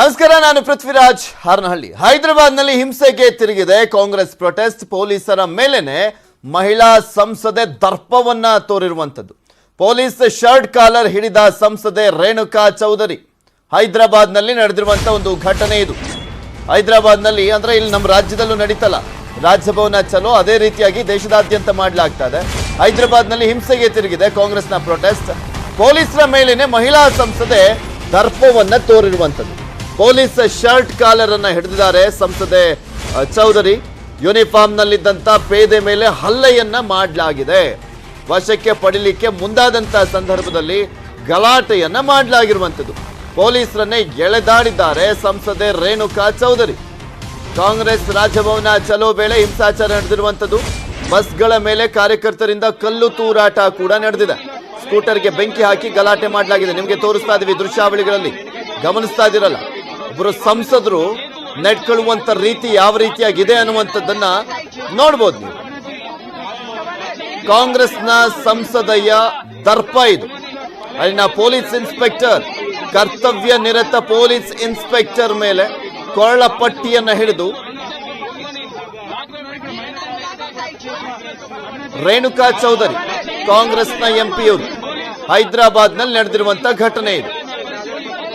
ನಮಸ್ಕಾರ, ನಾನು ಪೃಥ್ವಿರಾಜ್ ಹಾರನಹಳ್ಳಿ. ಹೈದರಾಬಾದ್ನಲ್ಲಿ ಹಿಂಸೆಗೆ ತಿರುಗಿದೆ ಕಾಂಗ್ರೆಸ್ ಪ್ರೊಟೆಸ್ಟ್. ಪೊಲೀಸರ ಮೇಲೇನೆ ಮಹಿಳಾ ಸಂಸದೆ ದರ್ಪವನ್ನ ತೋರಿರುವಂಥದ್ದು. ಪೊಲೀಸ್ ಶರ್ಟ್ ಕಾಲರ್ ಹಿಡಿದ ಸಂಸದೆ ರೇಣುಕಾ ಚೌಧರಿ. ಹೈದರಾಬಾದ್ನಲ್ಲಿ ನಡೆದಿರುವಂಥ ಒಂದು ಘಟನೆ ಇದು. ಹೈದರಾಬಾದ್ನಲ್ಲಿ ಅಂದ್ರೆ ಇಲ್ಲಿ ನಮ್ಮ ರಾಜ್ಯದಲ್ಲೂ ನಡೀತಲ್ಲ. ರಾಜ್ಯಭವನ ಚಲೋ, ಅದೇ ರೀತಿಯಾಗಿ ದೇಶದಾದ್ಯಂತ ಮಾಡಲಾಗ್ತಾ ಇದೆ. ಹೈದರಾಬಾದ್ನಲ್ಲಿ ಹಿಂಸೆಗೆ ತಿರುಗಿದೆ ಕಾಂಗ್ರೆಸ್ನ ಪ್ರೊಟೆಸ್ಟ್. ಪೊಲೀಸರ ಮೇಲೇನೆ ಮಹಿಳಾ ಸಂಸದೆ ದರ್ಪವನ್ನ ತೋರಿರುವಂಥದ್ದು. ಪೊಲೀಸ್ ಶರ್ಟ್ ಕಾಲರ್ ಅನ್ನ ಹಿಡಿದಿದ್ದಾರೆ ಸಂಸದೆ ಚೌಧರಿ. ಯೂನಿಫಾರ್ಮ್ ನಲ್ಲಿದ್ದಂತ ಪೇದೆ ಮೇಲೆ ಹಲ್ಲೆಯನ್ನ ಮಾಡಲಾಗಿದೆ. ವಶಕ್ಕೆ ಪಡಿಲಿಕ್ಕೆ ಮುಂದಾದಂತ ಸಂದರ್ಭದಲ್ಲಿ ಗಲಾಟೆಯನ್ನ ಮಾಡಲಾಗಿರುವಂಥದ್ದು. ಪೊಲೀಸರನ್ನೇ ಎಳೆದಾಡಿದ್ದಾರೆ ಸಂಸದೆ ರೇಣುಕಾ ಚೌಧರಿ. ಕಾಂಗ್ರೆಸ್ ರಾಜಭವನ ಚಲೋ ವೇಳೆ ಹಿಂಸಾಚಾರ ನಡೆದಿರುವಂಥದ್ದು. ಬಸ್ಗಳ ಮೇಲೆ ಕಾರ್ಯಕರ್ತರಿಂದ ಕಲ್ಲು ತೂರಾಟ ಕೂಡ ನಡೆದಿದೆ. ಸ್ಕೂಟರ್ಗೆ ಬೆಂಕಿ ಹಾಕಿ ಗಲಾಟೆ ಮಾಡಲಾಗಿದೆ. ನಿಮಗೆ ತೋರಿಸ್ತಾ ಇದೀವಿ ದೃಶ್ಯಾವಳಿಗಳಲ್ಲಿ. ಗಮನಿಸ್ತಾ ಇದ್ದೀರಲ್ಲ? ಒಬ್ಬರು ಸಂಸದರು ನಡ್ಕೊಳ್ಳುವಂತ ರೀತಿ ಯಾವ ರೀತಿಯಾಗಿದೆ ಅನ್ನುವಂಥದ್ದನ್ನ ನೋಡ್ಬೋದು ನೀವು. ಕಾಂಗ್ರೆಸ್ನ ಸಂಸದಯ್ಯ ದರ್ಪ ಇದು. ಅಲ್ಲಿನ ಪೊಲೀಸ್ ಇನ್ಸ್ಪೆಕ್ಟರ್, ಕರ್ತವ್ಯ ನಿರತ ಪೊಲೀಸ್ ಇನ್ಸ್ಪೆಕ್ಟರ್ ಮೇಲೆ ಕೊರಳ ಪಟ್ಟಿಯನ್ನ ಹಿಡಿದು ರೇಣುಕಾ ಚೌಧರಿ, ಕಾಂಗ್ರೆಸ್ನ ಎಂಪಿಯವರು ಹೈದರಾಬಾದ್ನಲ್ಲಿ ನಡೆದಿರುವಂತಹ ಘಟನೆ ಇದು.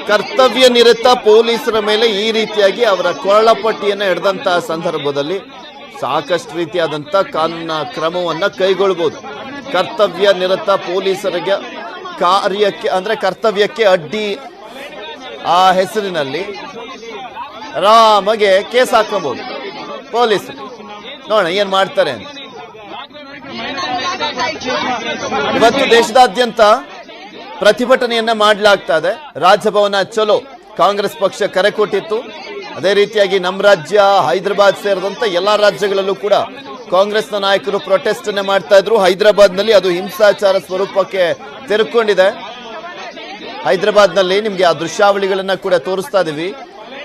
ಕರ್ತವ್ಯ ನಿರತ ಪೊಲೀಸರ ಮೇಲೆ ಈ ರೀತಿಯಾಗಿ ಅವರ ಕೊರಳಪಟ್ಟಿಯನ್ನು ಹಿಡಿದಂತಹ ಸಂದರ್ಭದಲ್ಲಿ ಸಾಕಷ್ಟು ರೀತಿಯಾದಂಥ ಕಾನೂನ ಕ್ರಮವನ್ನ ಕೈಗೊಳ್ಬೋದು ಕರ್ತವ್ಯ ನಿರತ ಪೊಲೀಸರಿಗೆ ಕಾರ್ಯಕ್ಕೆ ಅಂದ್ರೆ ಕರ್ತವ್ಯಕ್ಕೆ ಅಡ್ಡಿ ಆ ಹೆಸರಿನಲ್ಲಿ ಆರಾಮಾಗೆ ಕೇಸ್ ಹಾಕೊಬಹುದು ಪೊಲೀಸ್ ನೋಡೋಣ ಏನ್ ಮಾಡ್ತಾರೆ ಅಂತ. ಇವತ್ತು ದೇಶದಾದ್ಯಂತ ಪ್ರತಿಭಟನೆಯನ್ನ ಮಾಡಲಾಗ್ತಾ ಇದೆ ರಾಜಭವನ ಚಲೋ ಕಾಂಗ್ರೆಸ್ ಪಕ್ಷ ಕರೆ ಕೊಟ್ಟಿತ್ತು. ಅದೇ ರೀತಿಯಾಗಿ ನಮ್ಮ ರಾಜ್ಯ, ಹೈದರಾಬಾದ್ ಸೇರಿದಂತೆ ಎಲ್ಲಾ ರಾಜ್ಯಗಳಲ್ಲೂ ಕೂಡ ಕಾಂಗ್ರೆಸ್ನ ನಾಯಕರು ಪ್ರೊಟೆಸ್ಟ್ ಅನ್ನ ಮಾಡ್ತಾ ಇದ್ರು. ಹೈದರಾಬಾದ್ನಲ್ಲಿ ಅದು ಹಿಂಸಾಚಾರ ಸ್ವರೂಪಕ್ಕೆ ತೆರಕೊಂಡಿದೆ. ಹೈದರಾಬಾದ್ನಲ್ಲಿ ನಿಮಗೆ ಆ ದೃಶ್ಯಾವಳಿಗಳನ್ನ ಕೂಡ ತೋರಿಸ್ತಾ ಇದೀವಿ.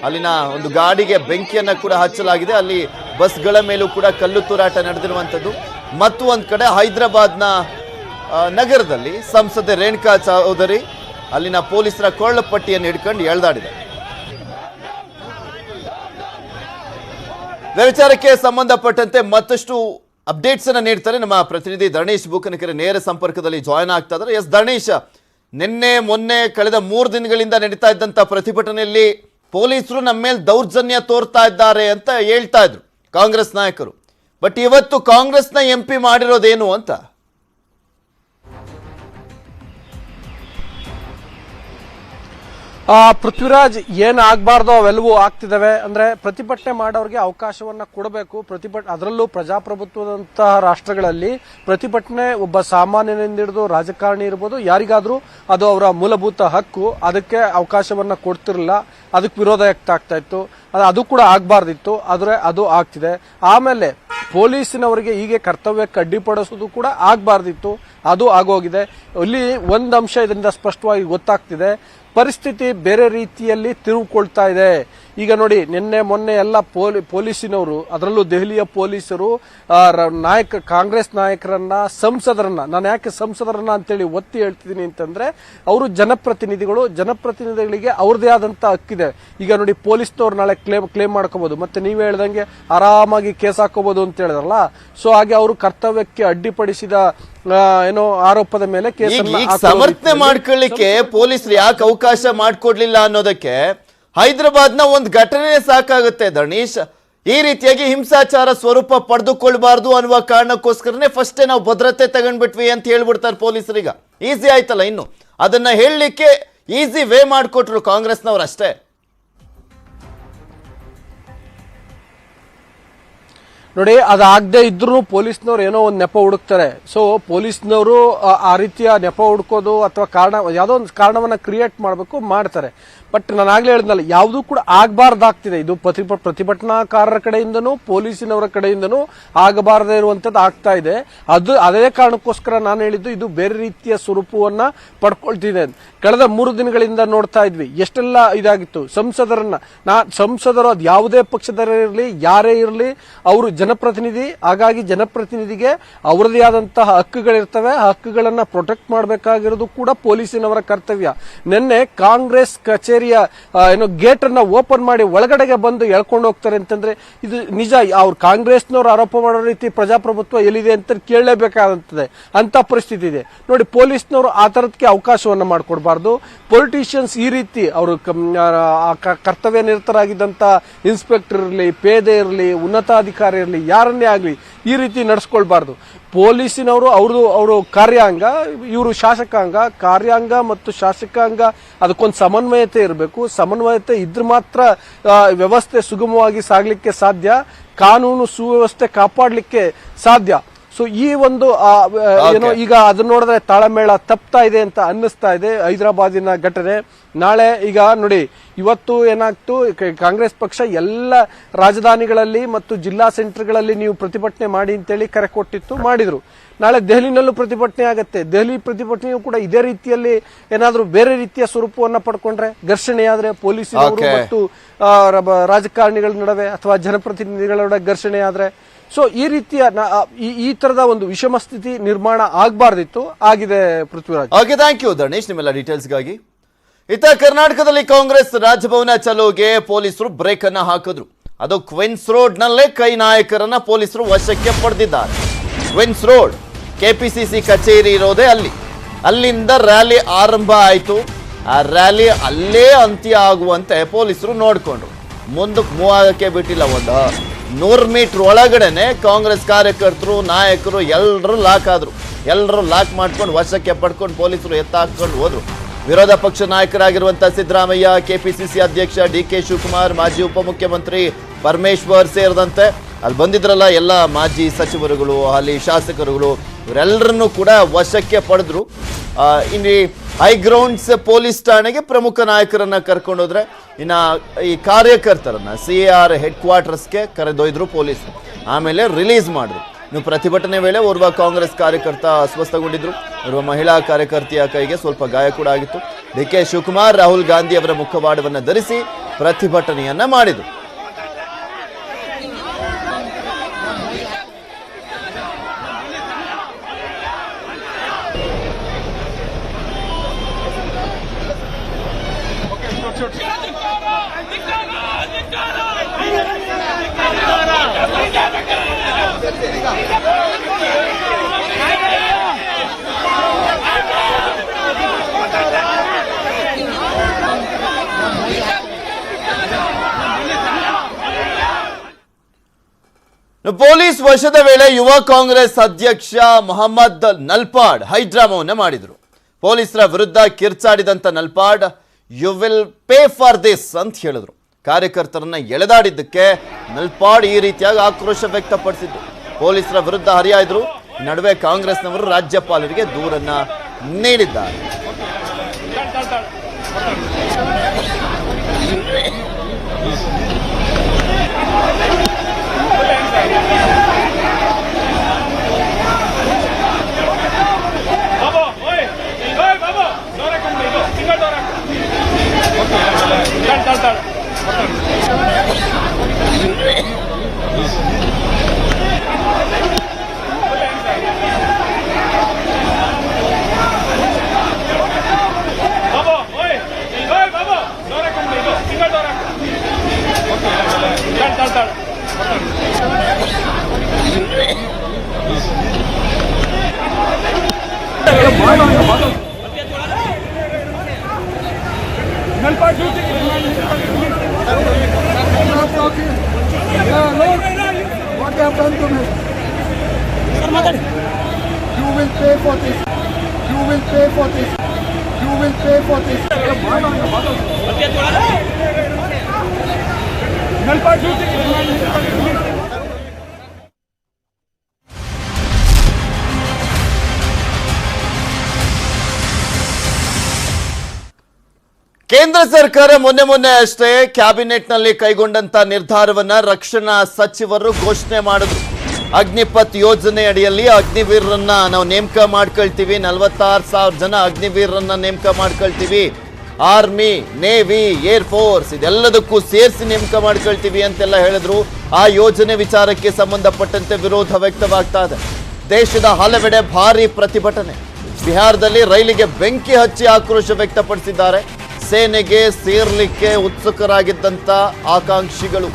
ಅಲ್ಲಿನ ಒಂದು ಗಾಡಿಗೆ ಬೆಂಕಿಯನ್ನ ಕೂಡ ಹಚ್ಚಲಾಗಿದೆ. ಅಲ್ಲಿ ಬಸ್ಗಳ ಮೇಲೂ ಕೂಡ ಕಲ್ಲು ತೂರಾಟ ನಡೆದಿರುವಂಥದ್ದು ಮತ್ತು ಒಂದ್ ಕಡೆ ಹೈದರಾಬಾದ್ನ ನಗರದಲ್ಲಿ ಸಂಸದೆ ರೇಣುಕಾ ಚೌಧರಿ ಅಲ್ಲಿನ ಪೊಲೀಸರ ಕೊಳ್ಳಪಟ್ಟಿಯನ್ನು ಹಿಡ್ಕೊಂಡು ಎಳ್ದಾಡಿದೆ ವಿಚಾರಕ್ಕೆ ಸಂಬಂಧಪಟ್ಟಂತೆ ಮತ್ತಷ್ಟು ಅಪ್ಡೇಟ್ಸ್ ಅನ್ನು ನೀಡ್ತಾರೆ ನಮ್ಮ ಪ್ರತಿನಿಧಿ ಧರಣೇಶ್ ಬೂಕನಕೆರೆ ನೇರ ಸಂಪರ್ಕದಲ್ಲಿ ಜಾಯ್ನ್ ಆಗ್ತಾ ಇದ್ದಾರೆ. ಎಸ್ ಧರಣೇಶ್ ನಿನ್ನೆ, ಮೊನ್ನೆ, ಕಳೆದ ಮೂರು ದಿನಗಳಿಂದ ನಡೀತಾ ಇದ್ದಂತ ಪ್ರತಿಭಟನೆಯಲ್ಲಿ ಪೊಲೀಸರು ನಮ್ಮ ಮೇಲೆ ದೌರ್ಜನ್ಯ ತೋರ್ತಾ ಇದ್ದಾರೆ ಅಂತ ಹೇಳ್ತಾ ಇದ್ರು ಕಾಂಗ್ರೆಸ್ ನಾಯಕರು. ಬಟ್ ಇವತ್ತು ಕಾಂಗ್ರೆಸ್ನ ಎಂ ಪಿ ಮಾಡಿರೋದೇನು ಅಂತ ಪೃಥ್ವಿರಾಜ್ ಏನ್ ಆಗ್ಬಾರ್ದೋ ಅವೆಲ್ಲವೂ ಆಗ್ತಿದಾವೆ. ಅಂದ್ರೆ ಪ್ರತಿಭಟನೆ ಮಾಡೋರಿಗೆ ಅವಕಾಶವನ್ನ ಕೊಡಬೇಕು. ಪ್ರತಿಭಟ, ಅದರಲ್ಲೂ ಪ್ರಜಾಪ್ರಭುತ್ವದಂತಹ ರಾಷ್ಟ್ರಗಳಲ್ಲಿ ಪ್ರತಿಭಟನೆ ಒಬ್ಬ ಸಾಮಾನ್ಯನಿಂದ ಹಿಡಿದು ರಾಜಕಾರಣಿ ಇರ್ಬೋದು, ಯಾರಿಗಾದ್ರೂ ಅದು ಅವರ ಮೂಲಭೂತ ಹಕ್ಕು. ಅದಕ್ಕೆ ಅವಕಾಶವನ್ನ ಕೊಡ್ತಿರಲಿಲ್ಲ. ಅದಕ್ಕೆ ವಿರೋಧ ವ್ಯಕ್ತ ಆಗ್ತಾ ಇತ್ತು. ಅದು- ಕೂಡ ಆಗಬಾರ್ದಿತ್ತು. ಆದರೆ ಅದು ಆಗ್ತಿದೆ. ಆಮೇಲೆ ಪೊಲೀಸಿನವರಿಗೆ ಹೀಗೆ ಕರ್ತವ್ಯಕ್ಕೆ ಕಡ್ಡಿಪಡಿಸೋದು ಕೂಡ ಆಗಬಾರ್ದಿತ್ತು. ಅದು ಆಗೋಗಿದೆ. ಇಲ್ಲಿ ಒಂದು ಅಂಶ ಇದರಿಂದ ಸ್ಪಷ್ಟವಾಗಿ ಗೊತ್ತಾಗ್ತಿದೆ. ಪರಿಸ್ಥಿತಿ ಬೇರೆ ರೀತಿಯಲ್ಲಿ ತಿರುಗಿಕೊಳ್ತಾ ಇದೆ. ಈಗ ನೋಡಿ ನಿನ್ನೆ ಮೊನ್ನೆ ಎಲ್ಲ ಪೊಲಿ ಪೊಲೀಸಿನವರು ಅದರಲ್ಲೂ ದೆಹಲಿಯ ಪೊಲೀಸರು ನಾಯಕ ಕಾಂಗ್ರೆಸ್ ನಾಯಕರನ್ನ ಸಂಸದರನ್ನ ನಾನು ಯಾಕೆ ಸಂಸದರನ್ನ ಅಂತೇಳಿ ಒತ್ತಿ ಹೇಳ್ತಿದ್ದೀನಿ ಅಂತಂದ್ರೆ ಅವರು ಜನಪ್ರತಿನಿಧಿಗಳು ಜನಪ್ರತಿನಿಧಿಗಳಿಗೆ ಅವ್ರದೇ ಆದಂತ ಹಕ್ಕಿದೆ. ಈಗ ನೋಡಿ ಪೊಲೀಸ್ನವ್ರು ನಾಳೆ ಕ್ಲೇಮ್ ಕ್ಲೇಮ್ ಮಾಡ್ಕೋಬಹುದು ಮತ್ತೆ ನೀವೇ ಹೇಳ್ದಂಗೆ ಆರಾಮಾಗಿ ಕೇಸ್ ಹಾಕೋಬಹುದು ಅಂತ ಹೇಳಿದ್ರಲ್ಲ ಸೊ ಹಾಗೆ ಅವರು ಕರ್ತವ್ಯಕ್ಕೆ ಅಡ್ಡಿಪಡಿಸಿದ ಆ, ಏನೋ ಆರೋಪದ ಮೇಲೆ ಕೇಸ್ ಸಮರ್ಥನೆ ಮಾಡ್ಕೊಳ್ಳಿಕ್ಕೆ ಪೊಲೀಸರು ಯಾಕೆ ಅವಕಾಶ ಮಾಡಿಕೊಡ್ಲಿಲ್ಲ ಅನ್ನೋದಕ್ಕೆ ಹೈದರಾಬಾದ್ನ ಒಂದು ಘಟನೆ ಸಾಕಾಗುತ್ತೆ ಧರಣೀಶ್. ಈ ರೀತಿಯಾಗಿ ಹಿಂಸಾಚಾರ ಸ್ವರೂಪ ಪಡೆದುಕೊಳ್ಬಾರ್ದು ಅನ್ನುವ ಕಾರಣಕ್ಕೋಸ್ಕರನೇ ಫಸ್ಟೇ ನಾವು ಭದ್ರತೆ ತಗೊಂಡ್ಬಿಟ್ವಿ ಅಂತ ಹೇಳ್ಬಿಡ್ತಾರೆ ಪೊಲೀಸರೀಗ. ಈಸಿ ಆಯ್ತಲ್ಲ ಇನ್ನು. ಅದನ್ನ ಹೇಳಲಿಕ್ಕೆ ಈಸಿ ವೇ ಮಾಡಿಕೊಟ್ರು ಕಾಂಗ್ರೆಸ್ನವ್ರು ಅಷ್ಟೇ. ನೋಡಿ, ಅದಾಗದೆ ಇದ್ರೂ ಪೊಲೀಸ್ನವ್ರು ಏನೋ ಒಂದು ನೆಪ ಹುಡುಕ್ತಾರೆ. ಸೊ ಪೊಲೀಸ್ನವರು ಆ ರೀತಿಯ ನೆಪ ಹುಡುಕೋದು ಅಥವಾ ಕಾರಣ ಯಾವುದೋ ಒಂದು ಕಾರಣವನ್ನ ಕ್ರಿಯೇಟ್ ಮಾಡಬೇಕು, ಮಾಡ್ತಾರೆ. ಬಟ್ ನಾನು ಆಗ್ಲೇ ಹೇಳಿದ್ನಲ್ಲ, ಯಾವುದೂ ಕೂಡ ಆಗಬಾರ್ದಾಗ್ತಿದೆ. ಇದು ಪ್ರತಿಭ ಪ್ರತಿಭಟನಾಕಾರರ ಕಡೆಯಿಂದನೂ, ಪೊಲೀಸಿನವರ ಕಡೆಯಿಂದನೂ ಆಗಬಾರದೇ ಇರುವಂತದ್ದು ಆಗ್ತಾ ಇದೆ. ಅದು, ಅದೇ ಕಾರಣಕ್ಕೋಸ್ಕರ ನಾನು ಹೇಳಿದ್ದು, ಇದು ಬೇರೆ ರೀತಿಯ ಸ್ವರೂಪವನ್ನ ಪಡ್ಕೊಳ್ತಿದೆ. ಕಳೆದ ಮೂರು ದಿನಗಳಿಂದ ನೋಡ್ತಾ ಇದ್ವಿ, ಎಷ್ಟೆಲ್ಲ ಇದಾಗಿತ್ತು. ಸಂಸದರನ್ನ, ನಾ, ಸಂಸದರು ಅದು ಯಾವುದೇ ಪಕ್ಷದಲ್ಲಿರಲಿ ಯಾರೇ ಇರಲಿ, ಅವರು ಜನಪ್ರತಿನಿಧಿ, ಹಾಗಾಗಿ ಜನಪ್ರತಿನಿಧಿಗೆ ಅವರದೇ ಆದಂತಹ ಹಕ್ಕುಗಳಿರ್ತವೆ. ಆ ಹಕ್ಕುಗಳನ್ನ ಪ್ರೊಟೆಕ್ಟ್ ಮಾಡಬೇಕಾಗಿರೋದು ಕೂಡ ಪೊಲೀಸಿನವರ ಕರ್ತವ್ಯ. ನಿನ್ನೆ ಕಾಂಗ್ರೆಸ್ ಕಚೇರಿ ಕಚೇರಿಯ ಏನು ಗೇಟ್ ಅನ್ನ ಓಪನ್ ಮಾಡಿ ಒಳಗಡೆಗೆ ಬಂದು ಎಳ್ಕೊಂಡು ಹೋಗ್ತಾರೆ ಅಂತಂದ್ರೆ ಇದು ನಿಜ. ಅವ್ರು ಕಾಂಗ್ರೆಸ್ನವ್ರು ಆರೋಪ ಮಾಡೋ ರೀತಿ ಪ್ರಜಾಪ್ರಭುತ್ವ ಎಲ್ಲಿದೆ ಅಂತ ಕೇಳಲೇಬೇಕಾದಂತದೆ ಅಂತ ಪರಿಸ್ಥಿತಿ ಇದೆ. ನೋಡಿ, ಪೊಲೀಸ್ನವರು ಆ ತರದಕ್ಕೆ ಅವಕಾಶವನ್ನ ಮಾಡಿಕೊಡ್ಬಾರ್ದು. ಪೊಲಿಟಿಷಿಯನ್ಸ್ ಈ ರೀತಿ ಅವರು ಕರ್ತವ್ಯ ನಿರತರಾಗಿದ್ದಂತ ಇನ್ಸ್ಪೆಕ್ಟರ್ ಇರಲಿ, ಪೇದೆ ಇರಲಿ, ಉನ್ನತಾಧಿಕಾರಿ ಇರಲಿ, ಯಾರನ್ನೇ ಆಗಲಿ ಈ ರೀತಿ ನಡೆಸ್ಕೊಳ್ಬಾರ್ದು. ಪೊಲೀಸಿನವರು ಅವ್ರದ್ದು, ಅವರು ಕಾರ್ಯಾಂಗ, ಇವರು ಶಾಸಕಾಂಗ, ಕಾರ್ಯಾಂಗ ಮತ್ತು ಶಾಸಕಾಂಗ, ಅದಕ್ಕೊಂದು ಸಮನ್ವಯತೆ ಇರಬೇಕು. ಸಮನ್ವಯತೆ ಇದ್ರೆ ಮಾತ್ರ ವ್ಯವಸ್ಥೆ ಸುಗಮವಾಗಿ ಸಾಗಲಿಕ್ಕೆ ಸಾಧ್ಯ. ಕಾನೂನು ಸುವ್ಯವಸ್ಥೆ ಕಾಪಾಡಲಿಕ್ಕೆ ಸಾಧ್ಯ. ಸೊ ಈ ಒಂದು ಏನೋ ಈಗ ಅದನ್ನ ನೋಡಿದ್ರೆ ತಾಳಮೇಳ ತಪ್ತಾ ಇದೆ ಅಂತ ಅನ್ನಿಸ್ತಾ ಇದೆ ಹೈದರಾಬಾದಿನ ಘಟನೆ. ನಾಳೆ ಈಗ ನೋಡಿ ಇವತ್ತು ಏನಾಗ್ತು ಕಾಂಗ್ರೆಸ್ ಪಕ್ಷ ಎಲ್ಲ ರಾಜಧಾನಿಗಳಲ್ಲಿ ಮತ್ತು ಜಿಲ್ಲಾ ಸೆಂಟರ್ಗಳಲ್ಲಿ ನೀವು ಪ್ರತಿಭಟನೆ ಮಾಡಿ ಅಂತೇಳಿ ಕರೆ ಕೊಟ್ಟಿತ್ತು ಮಾಡಿದ್ರು. ನಾಳೆ ದೆಹಲಿನಲ್ಲೂ ಪ್ರತಿಭಟನೆ ಆಗತ್ತೆ. ದೆಹಲಿ ಪ್ರತಿಭಟನೆಯೂ ಕೂಡ ಇದೇ ರೀತಿಯಲ್ಲಿ ಏನಾದ್ರೂ ಬೇರೆ ರೀತಿಯ ಸ್ವರೂಪವನ್ನ ಪಡ್ಕೊಂಡ್ರೆ ಘರ್ಷಣೆ ಆದ್ರೆ ಪೊಲೀಸರು. ಮತ್ತು ರಾಜಕಾರಣಿಗಳ ನಡುವೆ ಅಥವಾ ಜನಪ್ರತಿನಿಧಿಗಳ ನಡುವೆ ಘರ್ಷಣೆ ಆದ್ರೆ ಸೊ ಈ ರೀತಿಯ ಈ- ತರದ ಒಂದು ವಿಷಮ ಸ್ಥಿತಿ ನಿರ್ಮಾಣ ಆಗಬಾರ್ದಿತ್ತು. ಆಗಿದೆ Prithviraj. Okay thank you Dhanesh ನಿಮ್ಮೆಲ್ಲ ಡೀಟೇಲ್ಸ್ಗಾಗಿ ಇತ್ತ ಕರ್ನಾಟಕದಲ್ಲಿ ಕಾಂಗ್ರೆಸ್ ರಾಜಭವನ ಚಲೋಗೆ ಪೊಲೀಸರು ಬ್ರೇಕ್ ಅನ್ನ ಹಾಕಿದ್ರು. ಅದು ಕ್ವೆನ್ಸ್ ರೋಡ್ ನಲ್ಲೇ ಕೈ ನಾಯಕರನ್ನ ಪೊಲೀಸರು ವಶಕ್ಕೆ ಪಡೆದಿದ್ದಾರೆ. ಕ್ವಿನ್ಸ್ ರೋಡ್ ಕೆಪಿಸಿಸಿ ಕಚೇರಿ ಇರೋದೇ ಅಲ್ಲಿ. ಅಲ್ಲಿಂದ ರ್ಯಾಲಿ ಆರಂಭ ಆಯಿತು. ಆ ರ್ಯಾಲಿ ಅಲ್ಲೇ ಅಂತ್ಯ ಆಗುವಂತೆ ಪೊಲೀಸರು ನೋಡಿಕೊಂಡ್ರು. ಮುಂದಕ್ಕೆ ಮೂವ್ ಆಗಕ್ಕೆ ಬಿಟ್ಟಿಲ್ಲ ಒಂದು. ನೂರು ಮೀಟ್ರ್ ಒಳಗಡೆನೆ ಕಾಂಗ್ರೆಸ್ ಕಾರ್ಯಕರ್ತರು ನಾಯಕರು ಎಲ್ಲರೂ ಲಾಕ್ ಆದರು. ಎಲ್ಲರೂ ಲಾಕ್ ಮಾಡ್ಕೊಂಡು ವಶಕ್ಕೆ ಪಡ್ಕೊಂಡು ಪೊಲೀಸರು ಎತ್ತಾಕೊಂಡು ಹೋದರು. ವಿರೋಧ ಪಕ್ಷ ನಾಯಕರಾಗಿರುವಂಥ ಸಿದ್ದರಾಮಯ್ಯ ಕೆಪಿಸಿಸಿ ಅಧ್ಯಕ್ಷ ಡಿ ಕೆ ಶಿವಕುಮಾರ್ ಮಾಜಿ ಉಪಮುಖ್ಯಮಂತ್ರಿ ಪರಮೇಶ್ವರ್ ಸೇರಿದಂತೆ. ಅಲ್ಲಿ ಬಂದಿದ್ರಲ್ಲ ಎಲ್ಲ ಮಾಜಿ ಸಚಿವರುಗಳು ಅಲ್ಲಿ ಶಾಸಕರುಗಳು ಇವರೆಲ್ಲರನ್ನೂ ಕೂಡ ವಶಕ್ಕೆ ಪಡೆದ್ರು. ಆ, ಇಲ್ಲಿ ಹೈಗ್ರೌಂಡ್ಸ್ ಪೊಲೀಸ್ ಠಾಣೆಗೆ ಪ್ರಮುಖ ನಾಯಕರನ್ನ ಕರ್ಕೊಂಡು ಹೋದ್ರೆ ಇನ್ನ ಈ ಕಾರ್ಯಕರ್ತರನ್ನ ಸಿ ಆರ್ ಹೆಡ್ ಕ್ವಾರ್ಟರ್ಸ್ಗೆ ಕರೆದೊಯ್ದ್ರು ಪೊಲೀಸ್. ಆಮೇಲೆ ರಿಲೀಸ್ ಮಾಡಿದ್ರು. ಇನ್ನು ಪ್ರತಿಭಟನೆ ವೇಳೆ ಓರ್ವ ಕಾಂಗ್ರೆಸ್ ಕಾರ್ಯಕರ್ತ ಅಸ್ವಸ್ಥಗೊಂಡಿದ್ರು. ಓರ್ವ ಮಹಿಳಾ ಕಾರ್ಯಕರ್ತೆಯ ಕೈಗೆ ಸ್ವಲ್ಪ ಗಾಯ ಕೂಡ ಆಗಿತ್ತು. ಡಿ ಕೆ ಶಿವಕುಮಾರ್, ರಾಹುಲ್ ಗಾಂಧಿ ಅವರ ಮುಖವಾಡವನ್ನು ಧರಿಸಿ ಪ್ರತಿಭಟನೆಯನ್ನ ಮಾಡಿದರು. ಪೊಲೀಸ್ ವಶದ ವೇಳೆ ಯುವ ಕಾಂಗ್ರೆಸ್ ಅಧ್ಯಕ್ಷ ಮೊಹಮ್ಮದ್ ನಲ್ಪಾಡ್ ಹೈಡ್ರಾಮವನ್ನ ಮಾಡಿದ್ರು. ಪೊಲೀಸರ ವಿರುದ್ಧ ಕಿರ್ಚಾಡಿದಂತ Nalapad you will pay for this ಅಂತ ಹೇಳಿದ್ರು. ಕಾರ್ಯಕರ್ತರನ್ನ ಎಳೆದಾಡಿದ್ದಕ್ಕೆ ನಲ್ಪಾಡ್ ಈ ರೀತಿಯಾಗಿ ಆಕ್ರೋಶ ವ್ಯಕ್ತಪಡಿಸಿದ್ರು ಪೊಲೀಸರ ವಿರುದ್ಧ ಹರಿಯಾದ್ರು ನಡುವೆ ನಡುವೆ ಕಾಂಗ್ರೆಸ್ನವರು ರಾಜ್ಯಪಾಲರಿಗೆ ದೂರನ್ನ ನೀಡಿದ್ದಾರೆ. ಕೇಂದ್ರ ಸರ್ಕಾರ ಮೊನ್ನೆ ಮೊನ್ನೆ ಅಷ್ಟೇ ಕ್ಯಾಬಿನೆಟ್ನಲ್ಲಿ ಕೈಗೊಂಡಂತ ನಿರ್ಧಾರವನ್ನ ರಕ್ಷಣಾ ಸಚಿವರು ಘೋಷಣೆ ಮಾಡಿದ್ರು. ಅಗ್ನಿಪಥ್ ಯೋಜನೆ ಅಡಿಯಲ್ಲಿ ಅಗ್ನಿವೀರರನ್ನ ನಾವು ನೇಮಕ ಮಾಡ್ಕೊಳ್ತೀವಿ. ನಲವತ್ತಾರು ಸಾವಿರ ಜನ ಅಗ್ನಿವೀರರನ್ನ ನೇಮಕ ಮಾಡ್ಕೊಳ್ತೀವಿ. ಆರ್ಮಿ, ನೇವಿ, ಏರ್ ಫೋರ್ಸ್, ಇದೆಲ್ಲದಕ್ಕೂ ಸೇರಿಸಿ ನೇಮಕ ಮಾಡ್ಕೊಳ್ತೀವಿ ಅಂತೆಲ್ಲ ಹೇಳಿದ್ರು. ಆ ಯೋಜನೆ ವಿಚಾರಕ್ಕೆ ಸಂಬಂಧಪಟ್ಟಂತೆ ವಿರೋಧ ವ್ಯಕ್ತವಾಗ್ತಾ ಇದೆ. ದೇಶದ ಹಲವೆಡೆ ಭಾರಿ ಪ್ರತಿಭಟನೆ. ಬಿಹಾರದಲ್ಲಿ ರೈಲಿಗೆ ಬೆಂಕಿ ಹಚ್ಚಿ ಆಕ್ರೋಶ ವ್ಯಕ್ತಪಡಿಸಿದ್ದಾರೆ. ಸೇನೆಗೆ ಸೇರ್ಲಿಕ್ಕೆ ಉತ್ಸುಕರಾಗಿದ್ದಂತ ಆಕಾಂಕ್ಷಿಗಳು.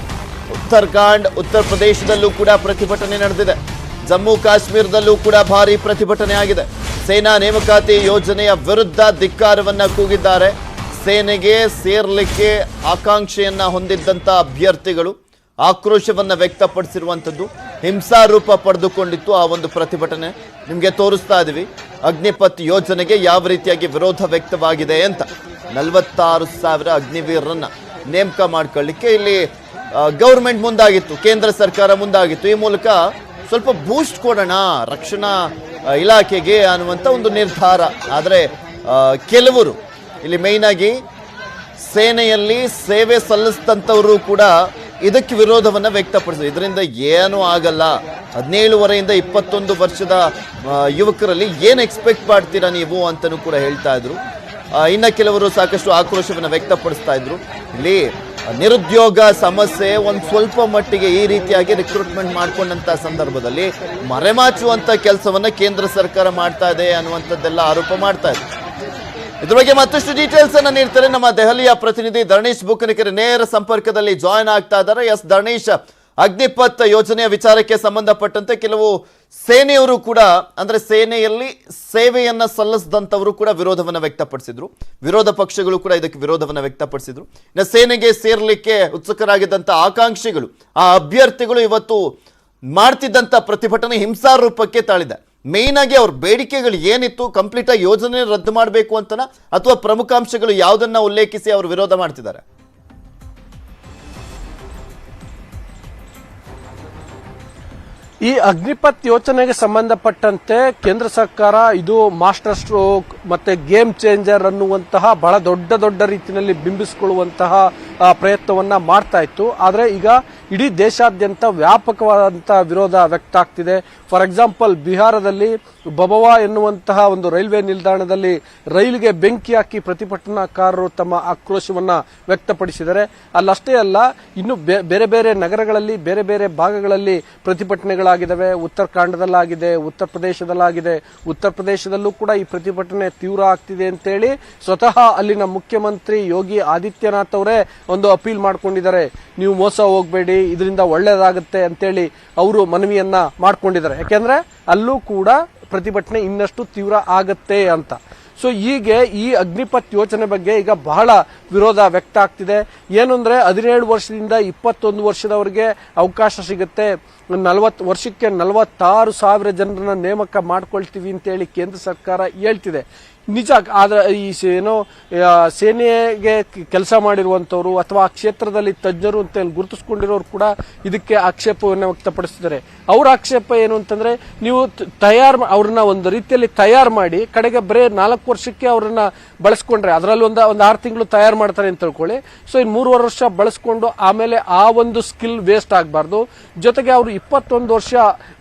ಉತ್ತರಾಖಂಡ್ ಉತ್ತರ ಪ್ರದೇಶದಲ್ಲೂ ಕೂಡ ಪ್ರತಿಭಟನೆ ನಡೆದಿದೆ. ಜಮ್ಮು ಕಾಶ್ಮೀರದಲ್ಲೂ ಕೂಡ ಭಾರಿ ಪ್ರತಿಭಟನೆ ಆಗಿದೆ. ಸೇನಾ ನೇಮಕಾತಿ ಯೋಜನೆಯ ವಿರುದ್ಧ ಧಿಕ್ಕಾರವನ್ನ ಕೂಗಿದ್ದಾರೆ. ಸೇನೆಗೆ ಸೇರಲಿಕ್ಕೆ ಆಕಾಂಕ್ಷೆಯನ್ನ ಹೊಂದಿದ್ದಂತ ಅಭ್ಯರ್ಥಿಗಳು ಆಕ್ರೋಶವನ್ನ ವ್ಯಕ್ತಪಡಿಸಿರುವಂಥದ್ದು ಹಿಂಸಾರೂಪ ಪಡೆದುಕೊಂಡಿತ್ತು ಆ ಒಂದು ಪ್ರತಿಭಟನೆ. ನಿಮಗೆ ತೋರಿಸ್ತಾ ಇದೀವಿ, ಅಗ್ನಿಪಥ್ ಯೋಜನೆಗೆ ಯಾವ ರೀತಿಯಾಗಿ ವಿರೋಧ ವ್ಯಕ್ತವಾಗಿದೆ ಅಂತ. ನಲವತ್ತಾರು ಸಾವಿರ ಅಗ್ನಿವೀರರನ್ನು ನೇಮಕ ಮಾಡ್ಕೊಳ್ಳಿಕ್ಕೆ ಇಲ್ಲಿ ಗೌರ್ಮೆಂಟ್ ಮುಂದಾಗಿತ್ತು, ಕೇಂದ್ರ ಸರ್ಕಾರ ಮುಂದಾಗಿತ್ತು. ಈ ಮೂಲಕ ಸ್ವಲ್ಪ ಬೂಸ್ಟ್ ಕೊಡೋಣ, ರಕ್ಷಣಾ ಇಲಾಖೆಗೆ ಅನ್ನುವಂಥ ಒಂದು ನಿರ್ಧಾರ. ಆದರೆ ಕೆಲವರು ಇಲ್ಲಿ ಮೇಯ್ನ್ ಆಗಿ ಸೇನೆಯಲ್ಲಿ ಸೇವೆ ಸಲ್ಲಿಸಿದಂಥವರು ಕೂಡ ಇದಕ್ಕೆ ವಿರೋಧವನ್ನು ವ್ಯಕ್ತಪಡಿಸಿದ್ರು. ಇದರಿಂದ ಏನೂ ಆಗಲ್ಲ. ಹದಿನೇಳುವರೆಯಿಂದ ಇಪ್ಪತ್ತೊಂದು ವರ್ಷದ ಯುವಕರಲ್ಲಿ ಏನು ಎಕ್ಸ್ಪೆಕ್ಟ್ ಮಾಡ್ತೀರಾ ನೀವು ಅಂತಲೂ ಕೂಡ ಹೇಳ್ತಾ ಇದ್ರು. ಇನ್ನು ಕೆಲವರು ಸಾಕಷ್ಟು ಆಕ್ರೋಶವನ್ನು ವ್ಯಕ್ತಪಡಿಸ್ತಾ ಇದ್ರು. ಇಲ್ಲಿ ನಿರುದ್ಯೋಗ ಸಮಸ್ಯೆ ಒಂದು ಸ್ವಲ್ಪ ಮಟ್ಟಿಗೆ ಈ ರೀತಿಯಾಗಿ ರಿಕ್ರೂಟ್ಮೆಂಟ್ ಮಾಡ್ಕೊಂಡಂತ ಸಂದರ್ಭದಲ್ಲಿ ಮರೆಮಾಚುವಂತ ಕೆಲಸವನ್ನು ಕೇಂದ್ರ ಸರ್ಕಾರ ಮಾಡ್ತಾ ಇದೆ ಅನ್ನುವಂಥದ್ದೆಲ್ಲ ಆರೋಪ ಮಾಡ್ತಾ ಇದೆ ಇದ್ರ ಬಗ್ಗೆ ಮತ್ತಷ್ಟು ಡೀಟೇಲ್ಸ್ ಅನ್ನ ನೀಡ್ತಾರೆ. ನಮ್ಮ ದೆಹಲಿಯ ಪ್ರತಿನಿಧಿ ಧರಣೇಶ್ ಬುಕ್ಕನಿಕರ್ ನೇರ ಸಂಪರ್ಕದಲ್ಲಿ ಜಾಯಿನ್ ಆಗ್ತಾ ಇದ್ದಾರೆ. ಎಸ್ ಧರಣೇಶ್, ಅಗ್ನಿಪಥ್ ಯೋಜನೆಯ ವಿಚಾರಕ್ಕೆ ಸಂಬಂಧಪಟ್ಟಂತೆ ಕೆಲವು ಸೇನೆಯವರು ಕೂಡ, ಅಂದ್ರೆ ಸೇನೆಯಲ್ಲಿ ಸೇವೆಯನ್ನ ಸಲ್ಲಿಸಿದಂಥವರು ಕೂಡ ವಿರೋಧವನ್ನು ವ್ಯಕ್ತಪಡಿಸಿದ್ರು. ವಿರೋಧ ಪಕ್ಷಗಳು ಕೂಡ ಇದಕ್ಕೆ ವಿರೋಧವನ್ನು ವ್ಯಕ್ತಪಡಿಸಿದ್ರು. ಇನ್ನು ಸೇನೆಗೆ ಸೇರ್ಲಿಕ್ಕೆ ಉತ್ಸುಕರಾಗಿದ್ದಂಥ ಆಕಾಂಕ್ಷಿಗಳು, ಆ ಅಭ್ಯರ್ಥಿಗಳು ಇವತ್ತು ಮಾಡ್ತಿದ್ದಂಥ ಪ್ರತಿಭಟನೆ ಹಿಂಸಾರೂಪಕ್ಕೆ ತಾಳಿದೆ ಮೇಯ್ನ್ ಆಗಿ ಅವ್ರ ಬೇಡಿಕೆಗಳು ಏನಿತ್ತು ಕಂಪ್ಲೀಟ್ ಆಗಿ ಯೋಜನೆ ರದ್ದು ಮಾಡಬೇಕು ಅಂತನ ಅಥವಾ ಪ್ರಮುಖ ಅಂಶಗಳು ಯಾವುದನ್ನ ಉಲ್ಲೇಖಿಸಿ ಅವರು ವಿರೋಧ ಮಾಡ್ತಿದ್ದಾರೆ? ಈ ಅಗ್ನಿಪತ್ ಯೋಜನೆಗೆ ಸಂಬಂಧಪಟ್ಟಂತೆ ಕೇಂದ್ರ ಸರ್ಕಾರ ಇದು ಮಾಸ್ಟರ್ ಸ್ಟ್ರೋಕ್ ಮತ್ತೆ ಗೇಮ್ ಚೇಂಜರ್ ಅನ್ನುವಂತಹ ಬಹಳ ದೊಡ್ಡ ದೊಡ್ಡ ರೀತಿಯಲ್ಲಿ ಬಿಂಬಿಸಿಕೊಳ್ಳುವಂತಹ ಪ್ರಯತ್ನವನ್ನ ಮಾಡ್ತಾ ಇತ್ತು. ಆದರೆ ಈಗ ಇಡೀ ದೇಶಾದ್ಯಂತ ವ್ಯಾಪಕವಾದಂತಹ ವಿರೋಧ ವ್ಯಕ್ತ ಆಗ್ತಿದೆ. ಫಾರ್ ಎಕ್ಸಾಂಪಲ್ ಬಿಹಾರದಲ್ಲಿ ಬಬವಾ ಎನ್ನುವಂತಹ ಒಂದು ರೈಲ್ವೆ ನಿಲ್ದಾಣದಲ್ಲಿ ರೈಲಿಗೆ ಬೆಂಕಿ ಹಾಕಿ ಪ್ರತಿಭಟನಾಕಾರರು ತಮ್ಮ ಆಕ್ರೋಶವನ್ನ ವ್ಯಕ್ತಪಡಿಸಿದರೆ, ಅಲ್ಲಷ್ಟೇ ಅಲ್ಲ, ಇನ್ನು ಬೇರೆ ಬೇರೆ ನಗರಗಳಲ್ಲಿ, ಬೇರೆ ಬೇರೆ ಭಾಗಗಳಲ್ಲಿ ಪ್ರತಿಭಟನೆಗಳಾಗಿದ್ದಾವೆ. ಉತ್ತರಾಖಂಡದಲ್ಲಾಗಿದೆ ಉತ್ತರ ಪ್ರದೇಶದಲ್ಲಾಗಿದೆ. ಉತ್ತರ ಪ್ರದೇಶದಲ್ಲೂ ಕೂಡ ಈ ಪ್ರತಿಭಟನೆ ತೀವ್ರ ಆಗ್ತಿದೆ ಅಂತೇಳಿ ಸ್ವತಃ ಅಲ್ಲಿನ ಮುಖ್ಯಮಂತ್ರಿ ಯೋಗಿ ಆದಿತ್ಯನಾಥ್ ಅವರೇ ಒಂದು ಅಪೀಲ್ ಮಾಡ್ಕೊಂಡಿದ್ದಾರೆ. ನೀವು ಮೋಸ ಹೋಗಬೇಡಿ ಇದರಿಂದ ಒಳ್ಳೇದಾಗುತ್ತೆ ಅಂತೇಳಿ ಅವರು ಮನವಿಯನ್ನ ಮಾಡ್ಕೊಂಡಿದ್ದಾರೆ. ಯಾಕೆಂದ್ರೆ ಅಲ್ಲೂ ಕೂಡ ಪ್ರತಿಭಟನೆ ಇನ್ನಷ್ಟು ತೀವ್ರ ಆಗತ್ತೆ ಅಂತ. ಸೊ ಹೀಗೆ ಈ ಅಗ್ನಿಪಥ್ ಯೋಜನೆ ಬಗ್ಗೆ ಈಗ ಬಹಳ ವಿರೋಧ ವ್ಯಕ್ತ ಆಗ್ತಿದೆ. ಏನು ಅಂದ್ರೆ ಹದಿನೇಳು ವರ್ಷದಿಂದ ಇಪ್ಪತ್ತೊಂದು ವರ್ಷದವರೆಗೆ ಅವಕಾಶ ಸಿಗುತ್ತೆ. ನಲವತ್ತು ವರ್ಷಕ್ಕೆ ನಲವತ್ತಾರು ಸಾವಿರ ಜನರನ್ನ ನೇಮಕ ಮಾಡ್ಕೊಳ್ತೀವಿ ಅಂತೇಳಿ ಕೇಂದ್ರ ಸರ್ಕಾರ ಹೇಳ್ತಿದೆ. ನಿಜ, ಆದ್ರೆ ಈ ಸೇನು ಸೇನೆಗೆ ಕೆಲಸ ಮಾಡಿರುವಂತವರು ಅಥವಾ ಆ ಕ್ಷೇತ್ರದಲ್ಲಿ ತಜ್ಞರು ಅಂತ ಗುರುತಿಸ್ಕೊಂಡಿರೋರು ಕೂಡ ಇದಕ್ಕೆ ಆಕ್ಷೇಪವನ್ನು ವ್ಯಕ್ತಪಡಿಸಿದ್ದಾರೆ. ಅವ್ರ ಆಕ್ಷೇಪ ಏನು ಅಂತಂದ್ರೆ ನೀವು ತಯಾರು ಅವ್ರನ್ನ ಒಂದು ರೀತಿಯಲ್ಲಿ ತಯಾರು ಮಾಡಿ ಕಡೆಗೆ ಬರೇ ನಾಲ್ಕು ವರ್ಷಕ್ಕೆ ಅವ್ರನ್ನ ಬಳಸ್ಕೊಂಡ್ರೆ, ಅದರಲ್ಲಿ ಒಂದು ಒಂದು ಆರು ತಿಂಗಳು ತಯಾರು ಮಾಡ್ತಾರೆ ಅಂತ ತಿಳ್ಕೊಳ್ಳಿ. ಸೊ ಇನ್ನು ಮೂರುವರೆ ವರ್ಷ ಬಳಸ್ಕೊಂಡು ಆಮೇಲೆ ಆ ಒಂದು ಸ್ಕಿಲ್ ವೇಸ್ಟ್ ಆಗಬಾರ್ದು. ಜೊತೆಗೆ ಅವರು ಇಪ್ಪತ್ತೊಂದು ವರ್ಷ,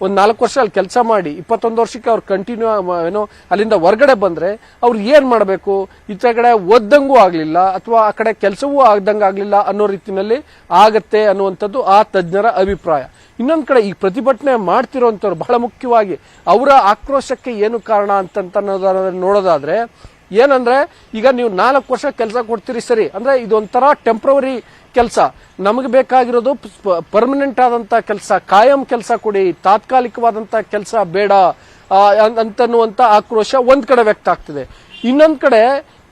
ಒಂದು ನಾಲ್ಕು ವರ್ಷ ಅಲ್ಲಿ ಕೆಲಸ ಮಾಡಿ, ಇಪ್ಪತ್ತೊಂದು ವರ್ಷಕ್ಕೆ ಅವ್ರು ಕಂಟಿನ್ಯೂ ಏನೋ, ಅಲ್ಲಿಂದ ಹೊರಗಡೆ ಬಂದ್ರೆ ಅವ್ರು ಏನು ಮಾಡಬೇಕು? ಈ ಕಡೆ ಓದ್ದಂಗೂ ಆಗಲಿಲ್ಲ ಅಥವಾ ಆ ಕಡೆ ಕೆಲಸವೂ ಆಗ್ದಂಗೆ ಆಗಲಿಲ್ಲ ಅನ್ನೋ ರೀತಿನಲ್ಲಿ ಆಗತ್ತೆ ಅನ್ನುವಂಥದ್ದು ಆ ತಜ್ಞರ ಅಭಿಪ್ರಾಯ. ಇನ್ನೊಂದ್ ಕಡೆ ಈ ಪ್ರತಿಭಟನೆ ಮಾಡ್ತಿರೋಂಥವ್ರು ಬಹಳ ಮುಖ್ಯವಾಗಿ ಅವರ ಆಕ್ರೋಶಕ್ಕೆ ಏನು ಕಾರಣ ಅಂತ ನೋಡೋದಾದರೆ ಏನಂದ್ರೆ, ಈಗ ನೀವು ನಾಲ್ಕು ವರ್ಷ ಕೆಲಸ ಕೊಡ್ತೀರಿ ಸರಿ, ಅಂದ್ರೆ ಇದೊಂಥರ ಟೆಂಪ್ರವರಿ ಕೆಲಸ. ನಮಗೆ ಬೇಕಾಗಿರೋದು ಪರ್ಮನೆಂಟ್ ಆದಂತ ಕೆಲಸ, ಕಾಯಂ ಕೆಲಸ ಕೊಡಿ, ತಾತ್ಕಾಲಿಕವಾದಂತ ಕೆಲಸ ಬೇಡ ಅಂತನ್ನುವಂಥ ಆಕ್ರೋಶ ಒಂದು ಕಡೆ ವ್ಯಕ್ತ ಆಗ್ತಿದೆ. ಇನ್ನೊಂದು ಕಡೆ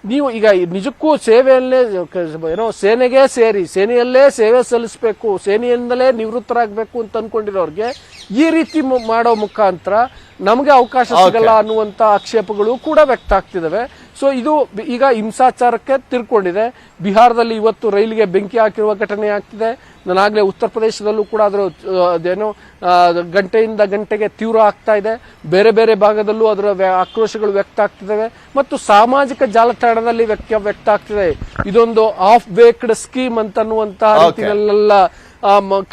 ನೀವು ಈಗ ನಿಜಕ್ಕೂ ಸೇವೆಯಲ್ಲೇ ಏನೋ ಸೇನೆಗೆ ಸೇರಿ ಸೇನೆಯಲ್ಲೇ ಸೇವೆ ಸಲ್ಲಿಸಬೇಕು ಸೇನೆಯಿಂದಲೇ ನಿವೃತ್ತರಾಗಬೇಕು ಅಂತ ಅನ್ಕೊಂಡಿರೋರ್ಗೆ ಈ ರೀತಿ ಮಾಡೋ ಮುಖಾಂತರ ನಮಗೆ ಅವಕಾಶ ಸಿಗಲ್ಲ ಅನ್ನುವಂತ ಆಕ್ಷೇಪಗಳು ಕೂಡ ವ್ಯಕ್ತ ಆಗ್ತಿದ್ದಾವೆ ಸೊ ಇದು ಈಗ ಹಿಂಸಾಚಾರಕ್ಕೆ ತಿರ್ಕೊಂಡಿದೆ. ಬಿಹಾರದಲ್ಲಿ ಇವತ್ತು ರೈಲಿಗೆ ಬೆಂಕಿ ಹಾಕಿರುವ ಘಟನೆ ಆಗ್ತಿದೆ. ನಾನಾಗಲೇ ಉತ್ತರ ಪ್ರದೇಶದಲ್ಲೂ ಕೂಡ ಅದರ ಅದೇನು ಗಂಟೆಯಿಂದ ಗಂಟೆಗೆ ತೀವ್ರ ಆಗ್ತಾ ಇದೆ. ಬೇರೆ ಬೇರೆ ಭಾಗದಲ್ಲೂ ಅದರ ಆಕ್ರೋಶಗಳು ವ್ಯಕ್ತ ಆಗ್ತಿದ್ದಾವೆ ಮತ್ತು ಸಾಮಾಜಿಕ ಜಾಲತಾಣದಲ್ಲಿ ವ್ಯಕ್ತ ವ್ಯಕ್ತ ಆಗ್ತಿದೆ. ಇದೊಂದು ಆಫ್ ಬೇಕ್ಡ್ ಸ್ಕೀಮ್ ಅಂತ ಅನ್ನುವಂತಹ ರೀತಿಯಲ್ಲೆಲ್ಲ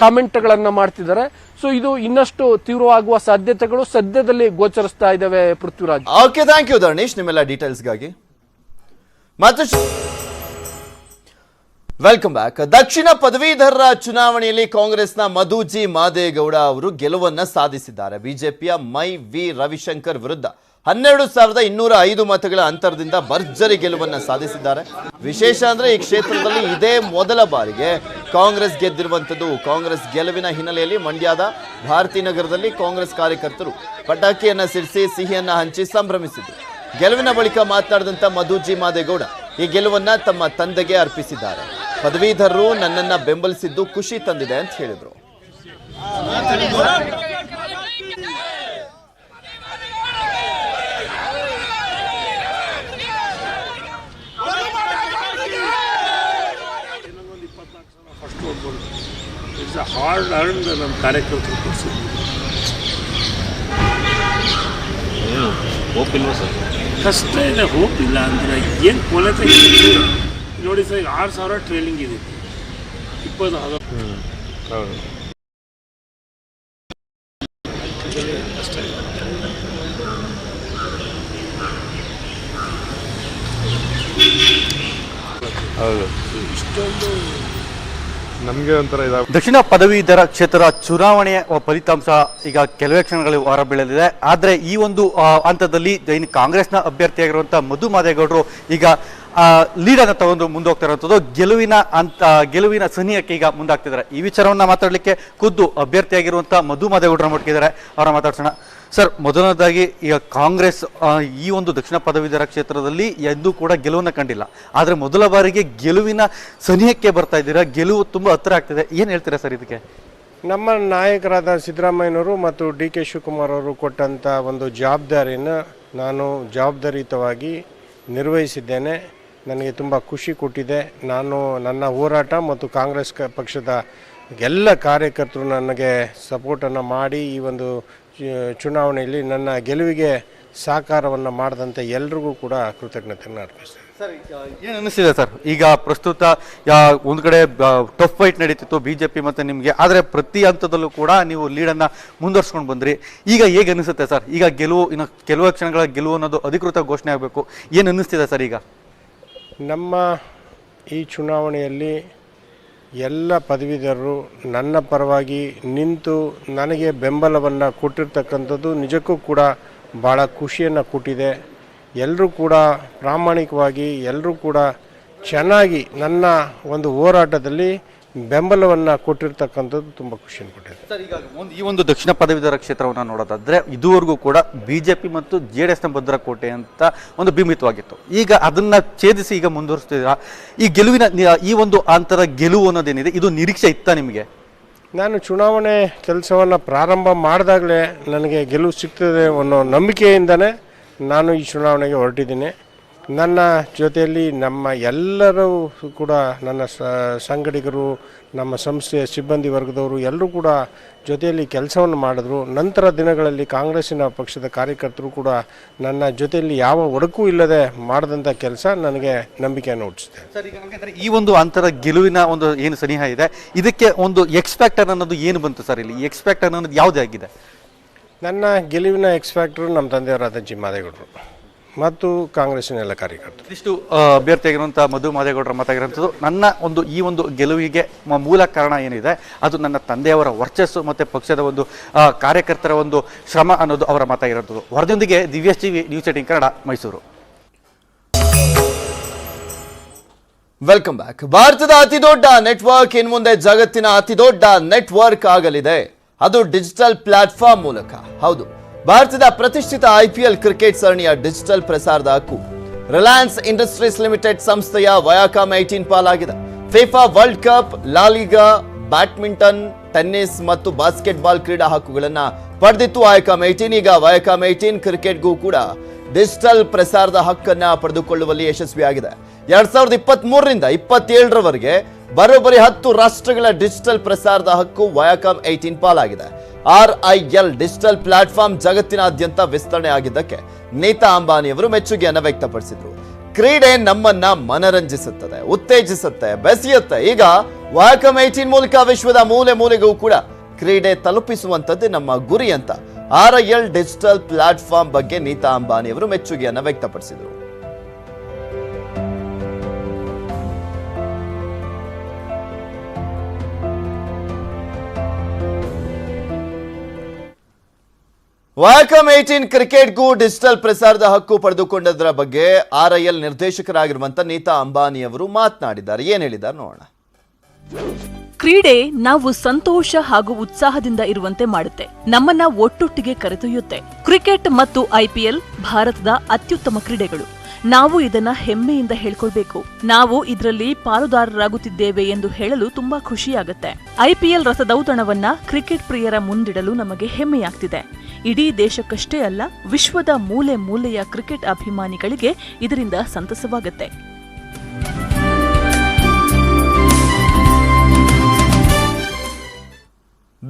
ಕಾಮೆಂಟ್ಗಳನ್ನ ಮಾಡ್ತಿದ್ದಾರೆ. ಸೊ ಇದು ಇನ್ನಷ್ಟು ತೀವ್ರವಾಗುವ ಸಾಧ್ಯತೆಗಳು ಸದ್ಯದಲ್ಲಿ ಗೋಚರಿಸ್ತಾ ಇದಾವೆ Prithviraj. Okay thank you Dharnesh ನಿಮ್ಮೆಲ್ಲ ಡೀಟೇಲ್ಸ್ಗಾಗಿ ಮತ್ತಷ್ಟು ವೆಲ್ಕಮ್ ಬ್ಯಾಕ್ ದಕ್ಷಿಣ ಪದವೀಧರರ ಚುನಾವಣೆಯಲ್ಲಿ ಕಾಂಗ್ರೆಸ್ನ ಮಧುಜಿ ಮಾದೇಗೌಡ ಅವರು ಗೆಲುವನ್ನ ಸಾಧಿಸಿದ್ದಾರೆ. ಬಿಜೆಪಿಯ ಮೈ ವಿ ರವಿಶಂಕರ್ ವಿರುದ್ಧ. ಹನ್ನೆರಡು ಸಾವಿರದ ಇನ್ನೂರ ಐದು ಮತಗಳ ಅಂತರದಿಂದ ಭರ್ಜರಿ ಗೆಲುವನ್ನ ಸಾಧಿಸಿದ್ದಾರೆ. ವಿಶೇಷ ಅಂದ್ರೆ ಈ ಕ್ಷೇತ್ರದಲ್ಲಿ ಇದೇ ಮೊದಲ ಬಾರಿಗೆ ಕಾಂಗ್ರೆಸ್ ಗೆದ್ದಿರುವಂತದ್ದು ಕಾಂಗ್ರೆಸ್ ಗೆಲುವಿನ ಹಿನ್ನೆಲೆಯಲ್ಲಿ ಮಂಡ್ಯದ ಭಾರತೀನಗರದಲ್ಲಿ ಕಾಂಗ್ರೆಸ್ ಕಾರ್ಯಕರ್ತರು ಪಟಾಕಿಯನ್ನು ಸಿಡಿಸಿ, ಸಿಹಿಯನ್ನು ಹಂಚಿ ಸಂಭ್ರಮಿಸಿದರು. ಗೆಲುವಿನ ಬಳಿಕ ಮಾತನಾಡಿದಂತ ಮಧುಜಿ ಮಾದೇಗೌಡ ಈ ಗೆಲುವನ್ನ ತಮ್ಮ ತಂದೆಗೆ ಅರ್ಪಿಸಿದ್ದಾರೆ. ಪದವೀಧರರು ನನ್ನನ್ನ ಬೆಂಬಲಿಸಿದ್ದು ಖುಷಿ ತಂದಿದೆ ಅಂತ ಹೇಳಿದ್ರು. ಇಟ್ಸ್ ಅ ಹಾರ್ಡ್ ಅರ್ನ್ ನಮ್ಮ ಕಾರ್ಯಕರ್ತರು ಕೊಡಿಸಿದ್ವಿ ಇಲ್ವಾ ಸರ್ ಕಷ್ಟ ಇದೆ ಹೋಪ್ ಇಲ್ಲ ಅಂದರೆ ಏನು ಇಲ್ಲ. ನೋಡಿ ಸರ್ ಈಗ ಆರು ಸಾವಿರ ಟ್ರೈನಿಂಗ್ ಇದೆ. ಇಪ್ಪತ್ತು ಹದ. ಕಷ್ಟ ಹೌದು. ಇಷ್ಟೊಂದು ನಮಗೆ ಒಂಥರ ಇದಾವೆ ದಕ್ಷಿಣ ಪದವೀಧರ ಕ್ಷೇತ್ರ ಚುನಾವಣೆಯ ಫಲಿತಾಂಶ ಈಗ ಕೆಲವೇ ಕ್ಷಣಗಳಲ್ಲಿ ಹೊರಬೀಳಲಿದೆ. ಆದರೆ ಈ ಒಂದು ಹಂತದಲ್ಲಿ ಇನ್ನು ಕಾಂಗ್ರೆಸ್ನ ಅಭ್ಯರ್ಥಿಯಾಗಿರುವಂಥ ಮಧು ಮಾದೇಗೌಡರು ಈಗ ಲೀಡನ್ನು ತಗೊಂಡು ಮುಂದೋಗ್ತಾ ಇರುವಂಥದ್ದು ಗೆಲುವಿನ ಅಂತ, ಗೆಲುವಿನ ಸನಿಹಕ್ಕೆ ಈಗ ಮುಂದಾಗ್ತಿದ್ದಾರೆ. ಈ ವಿಚಾರವನ್ನು ಮಾತಾಡಲಿಕ್ಕೆ ಖುದ್ದು ಅಭ್ಯರ್ಥಿಯಾಗಿರುವಂಥ ಮಧು ಮಾದೇಗೌಡರ ಮುಟ್ಟಿದ್ದಾರೆ. ಅವರ ಮಾತಾಡ್ಸೋಣ. ಸರ್, ಮೊದಲನೇದಾಗಿ ಈಗ ಕಾಂಗ್ರೆಸ್ ಈ ಒಂದು ದಕ್ಷಿಣ ಪದವೀಧರ ಕ್ಷೇತ್ರದಲ್ಲಿ ಎಂದೂ ಕೂಡ ಗೆಲುವನ್ನು ಕಂಡಿಲ್ಲ. ಆದರೆ ಮೊದಲ ಬಾರಿಗೆ ಗೆಲುವಿನ ಸನಿಹಕ್ಕೆ ಬರ್ತಾ ಇದ್ದೀರಾ? ಗೆಲುವು ತುಂಬ ಹತ್ತಿರ ಆಗ್ತಿದೆ. ಏನು ಹೇಳ್ತೀರಾ ಸರ್ ಇದಕ್ಕೆ? ನಮ್ಮ ನಾಯಕರಾದ ಸಿದ್ದರಾಮಯ್ಯನವರು ಮತ್ತು ಡಿ ಕೆ ಶಿವಕುಮಾರ್ ಅವರು ಕೊಟ್ಟಂಥ ಒಂದು ಜವಾಬ್ದಾರಿಯನ್ನು ನಾನು ಜವಾಬ್ದಾರಿಯುತವಾಗಿ ನಿರ್ವಹಿಸಿದ್ದೇನೆ. ನನಗೆ ತುಂಬ ಖುಷಿ ಕೊಟ್ಟಿದೆ. ನಾನು ನನ್ನ ಹೋರಾಟ ಮತ್ತು ಕಾಂಗ್ರೆಸ್ ಪಕ್ಷದ ಎಲ್ಲ ಕಾರ್ಯಕರ್ತರು ನನಗೆ ಸಪೋರ್ಟನ್ನು ಮಾಡಿ ಈ ಒಂದು ಚುನಾವಣೆಯಲ್ಲಿ ನನ್ನ ಗೆಲುವಿಗೆ ಸಹಕಾರವನ್ನು ಮಾಡಿದಂಥ ಎಲ್ರಿಗೂ ಕೂಡ ಕೃತಜ್ಞತೆಯನ್ನು ಅರ್ಪಿಸ್ತೇನೆ. ಸರ್ ಏನು ಅನಿಸ್ತಿದೆ ಸರ್? ಈಗ ಪ್ರಸ್ತುತ ಯಾ- ಒಂದು ಕಡೆ ಟಫ್ ಫೈಟ್ ನಡೀತಿತ್ತು ಪಿ ಮತ್ತು ನಿಮಗೆ. ಆದರೆ ಪ್ರತಿ ಹಂತದಲ್ಲೂ ಕೂಡ ನೀವು ಲೀಡನ್ನು ಮುಂದುವರ್ಸ್ಕೊಂಡು ಬಂದ್ರಿ. ಈಗ ಹೇಗೆ ಅನಿಸುತ್ತೆ ಸರ್? ಈಗ ಗೆಲುವು ಇನ್ನು ಕೆಲವು ಕ್ಷಣಗಳ ಗೆಲುವು ಅನ್ನೋದು ಅಧಿಕೃತ ಘೋಷಣೆ ಆಗಬೇಕು. ಏನು ಅನ್ನಿಸ್ತಿದೆ ಸರ್ ಈಗ? ನಮ್ಮ ಈ ಚುನಾವಣೆಯಲ್ಲಿ ಎಲ್ಲ ಪದವೀಧರರು ನನ್ನ ಪರವಾಗಿ ನಿಂತು ನನಗೆ ಬೆಂಬಲವನ್ನು ಕೊಟ್ಟಿರ್ತಕ್ಕಂಥದ್ದು ನಿಜಕ್ಕೂ ಕೂಡ ಭಾಳ ಖುಷಿಯನ್ನು ಕೊಟ್ಟಿದೆ. ಎಲ್ಲರೂ ಕೂಡ ಪ್ರಾಮಾಣಿಕವಾಗಿ ಎಲ್ಲರೂ ಕೂಡ ಚೆನ್ನಾಗಿ ನನ್ನ ಒಂದು ಹೋರಾಟದಲ್ಲಿ ಬೆಂಬಲವನ್ನು ಕೊಟ್ಟಿರ್ತಕ್ಕಂಥದ್ದು ತುಂಬ ಖುಷಿಯನ್ನು ಕೊಟ್ಟಿದೆ. ಸರ್ ಈಗ ಒಂದು ಈ ಒಂದು ದಕ್ಷಿಣ ಪದವೀಧರ ಕ್ಷೇತ್ರವನ್ನು ನೋಡೋದಾದ್ರೆ ಇದುವರೆಗೂ ಕೂಡ ಬಿಜೆಪಿ ಮತ್ತು ಜೆ ಡಿ ಎಸ್ನ ಭದ್ರಕೋಟೆ ಅಂತ ಒಂದು ಬಿಂಬಿತವಾಗಿತ್ತು. ಈಗ ಅದನ್ನ ಛೇದಿಸಿ ಈಗ ಮುಂದುವರಿಸ್ತಿದ್ದೀರಾ? ಈ ಗೆಲುವಿನ ಈ ಒಂದು ಅಂತರ ಗೆಲುವು ಅನ್ನೋದೇನಿದೆ? ಇದು ನಿರೀಕ್ಷೆ ಇತ್ತಾ ನಿಮಗೆ? ನಾನು ಚುನಾವಣೆ ಕೆಲಸವನ್ನು ಪ್ರಾರಂಭ ಮಾಡಿದಾಗಲೇ ನನಗೆ ಗೆಲುವು ಸಿಗ್ತದೆ ಅನ್ನೋ ನಂಬಿಕೆಯಿಂದನೇ ನಾನು ಈ ಚುನಾವಣೆಗೆ ಹೊರಟಿದ್ದೀನಿ. ನನ್ನ ಜೊತೆಯಲ್ಲಿ ನಮ್ಮ ಎಲ್ಲರೂ ಕೂಡ ನನ್ನ ಸ ಸಂಗಡಿಗರು ನಮ್ಮ ಸಂಸ್ಥೆಯ ಸಿಬ್ಬಂದಿ ವರ್ಗದವರು ಎಲ್ಲರೂ ಕೂಡ ಜೊತೆಯಲ್ಲಿ ಕೆಲಸವನ್ನು ಮಾಡಿದ್ರು. ನಂತರ ದಿನಗಳಲ್ಲಿ ಕಾಂಗ್ರೆಸ್ಸಿನ ಪಕ್ಷದ ಕಾರ್ಯಕರ್ತರು ಕೂಡ ನನ್ನ ಜೊತೆಯಲ್ಲಿ ಯಾವ ಒಡಕು ಇಲ್ಲದೆ ಮಾಡಿದಂಥ ಕೆಲಸ ನನಗೆ ನಂಬಿಕೆಯನ್ನು ಹುಟ್ಟಿಸಿದೆ. ಸರ್ ಈಗ ಹಾಗಾದ್ರೆ ಈ ಒಂದು ಅಂತರ ಗೆಲುವಿನ ಒಂದು ಏನು ಸನಿಹ ಇದೆ ಇದಕ್ಕೆ ಒಂದು ಎಕ್ಸ್ಪೆಕ್ಟರ್ ಅನ್ನೋದು ಏನು ಬಂತು ಸರ್ ಇಲ್ಲಿ? ಎಕ್ಸ್ಪೆಕ್ಟರ್ ಅನ್ನೋದು ಯಾವುದಾಗಿದೆ ನನ್ನ ಗೆಲುವಿನ ಎಕ್ಸ್ಪೆಕ್ಟರ್ ನಮ್ಮ ತಂದೆಯವರಾದ ಜಿ. ಮಾದೇಗೌಡರು. ಮತ್ತು ಕಾಂಗ್ರೆಸ್ಸಿನ ಎಲ್ಲ ಕಾರ್ಯಕರ್ತರು. ಇದಿಷ್ಟು ಅಭ್ಯರ್ಥಿಯಾಗಿರುವಂತಹ ಅಭ್ಯರ್ಥಿಯಾಗಿರುವಂಥ ಮಧು ಮಾದೇಗೌಡರ ಮಾತಾಗಿರುವಂಥದ್ದು ನನ್ನ ಒಂದು ಈ ಒಂದು ಗೆಲುವಿಗೆ ಮ- ಮೂಲ ಕಾರಣ ಏನಿದೆ ಅದು ನನ್ನ ತಂದೆಯವರ ವರ್ಚಸ್ಸು ಮತ್ತು ಪಕ್ಷದ ಒಂದು ಕಾರ್ಯಕರ್ತರ ಒಂದು ಶ್ರಮ ಅನ್ನೋದು ಅವರ ಮಾತಾಗಿರುವಂಥದ್ದು ವರದಿಯೊಂದಿಗೆ ದಿವ್ಯಸ್ TV news eighteen Kannada Mysuru. Welcome back. ಭಾರತದ ಅತಿ ದೊಡ್ಡ ನೆಟ್ವರ್ಕ್ ಇನ್ ಮುಂದೆ ಜಗತ್ತಿನ ಅತಿ ದೊಡ್ಡ ನೆಟ್ವರ್ಕ್ ಆಗಲಿದೆ. ಅದು ಡಿಜಿಟಲ್ ಪ್ಲಾಟ್ಫಾರ್ಮ್ ಮೂಲಕ. ಹೌದು. ಭಾರತದ ಪ್ರತಿಷ್ಠಿತ ಐಪಿಎಲ್ ಕ್ರಿಕೆಟ್ ಸರಣಿಯ ಡಿಜಿಟಲ್ ಪ್ರಸಾರದ ಹಕ್ಕು. ರಿಲಯನ್ಸ್ ಇಂಡಸ್ಟ್ರೀಸ್ ಲಿಮಿಟೆಡ್ ಸಂಸ್ಥೆಯ ವಯಾಕಾಮ್ ಏಟೀನ್ ಪಾಲಾಗಿದೆ. FIFA World Cup LaLiga badminton, tennis ಮತ್ತು ಬಾಸ್ಕೆಟ್ಬಾಲ್ ಕ್ರೀಡಾ ಹಕ್ಕುಗಳನ್ನು ಪಡೆದಿತ್ತು ವಯಾಕಾಮ್ ಏಟೀನ್ ಈಗ ವಯಾಕಾಮ್ ಏಟೀನ್ ಕ್ರಿಕೆಟ್ಗೂ ಕೂಡ ಡಿಜಿಟಲ್ ಪ್ರಸಾರದ ಹಕ್ಕನ್ನ ಪಡೆದುಕೊಳ್ಳುವಲ್ಲಿ ಯಶಸ್ವಿಯಾಗಿದೆ. ಎರಡ್ ಸಾವಿರದ ಇಪ್ಪತ್ತ್ ಮೂರರಿಂದ ಇಪ್ಪತ್ತೇಳರವರೆಗೆ ಬರೋಬ್ಬರಿ ಹತ್ತು ರಾಷ್ಟ್ರಗಳ ಡಿಜಿಟಲ್ ಪ್ರಸಾರದ ಹಕ್ಕು ವಯಾಕಾಮ್ ಏಟೀನ್ ಪಾಲಾಗಿದೆ. R I L digital platform ಜಗತ್ತಿನಾದ್ಯಂತ ವಿಸ್ತರಣೆ ಆಗಿದ್ದಕ್ಕೆ ನೀತಾ ಅಂಬಾನಿಯವರು ಮೆಚ್ಚುಗೆಯನ್ನು ವ್ಯಕ್ತಪಡಿಸಿದ್ರು. ಕ್ರೀಡೆ ನಮ್ಮನ್ನ ಮನರಂಜಿಸುತ್ತದೆ, ಉತ್ತೇಜಿಸುತ್ತೆ, ಬೆಸೆಯುತ್ತೆ. ಈಗ ವಯಾಕಮ್ ಏಟೀನ್ ಮೂಲಕ ವಿಶ್ವದ ಮೂಲೆ ಮೂಲೆಗೂ ಕೂಡ ಕ್ರೀಡೆ ತಲುಪಿಸುವಂತದ್ದು ನಮ್ಮ ಗುರಿ ಅಂತ R I L digital platform ಬಗ್ಗೆ ನೀತಾ ಅಂಬಾನಿಯವರು ಮೆಚ್ಚುಗೆಯನ್ನು ವ್ಯಕ್ತಪಡಿಸಿದರು. ವೆಲ್ಕಮ್ ಏಟೀನ್ ಕ್ರಿಕೆಟ್ಗೂ ಡಿಜಿಟಲ್ ಪ್ರಸಾರದ ಹಕ್ಕು ಪಡೆದುಕೊಂಡದರ ಬಗ್ಗೆ ಆರ್ ಐ ಎಲ್ ನಿರ್ದೇಶಕರಾಗಿರುವಂತ ನೀತಾ ಅಂಬಾನಿ ಅವರು ಮಾತನಾಡಿದ್ದಾರೆ ಏನ್ ಹೇಳಿದ್ದಾರೆ ನೋಡೋಣ ಕ್ರೀಡೆ ನಾವು ಸಂತೋಷ ಹಾಗೂ ಉತ್ಸಾಹದಿಂದ ಇರುವಂತೆ ಮಾಡುತ್ತೆ ನಮ್ಮನ್ನ ಒಟ್ಟೊಟ್ಟಿಗೆ ಕರೆದೊಯ್ಯುತ್ತೆ ಕ್ರಿಕೆಟ್ ಮತ್ತು ಐಪಿಎಲ್ ಭಾರತದ ಅತ್ಯುತ್ತಮ ಕ್ರೀಡೆಗಳು ನಾವು ಇದನ್ನ ಹೆಮ್ಮೆಯಿಂದ ಹೇಳ್ಕೊಳ್ಬೇಕು. ನಾವು ಇದರಲ್ಲಿ ಪಾಲುದಾರರಾಗುತ್ತಿದ್ದೇವೆ ಎಂದು ಹೇಳಲು ತುಂಬಾ ಖುಷಿಯಾಗುತ್ತೆ. ಐಪಿಎಲ್ ರಸದೌತಣವನ್ನ ಕ್ರಿಕೆಟ್ ಪ್ರಿಯರ ಮುಂದಿಡಲು ನಮಗೆ ಹೆಮ್ಮೆಯಾಗ್ತಿದೆ. ಇಡೀ ದೇಶಕ್ಕಷ್ಟೇ ಅಲ್ಲ, ವಿಶ್ವದ ಮೂಲೆ ಮೂಲೆಯ ಕ್ರಿಕೆಟ್ ಅಭಿಮಾನಿಗಳಿಗೆ ಇದರಿಂದ ಸಂತಸವಾಗುತ್ತೆ.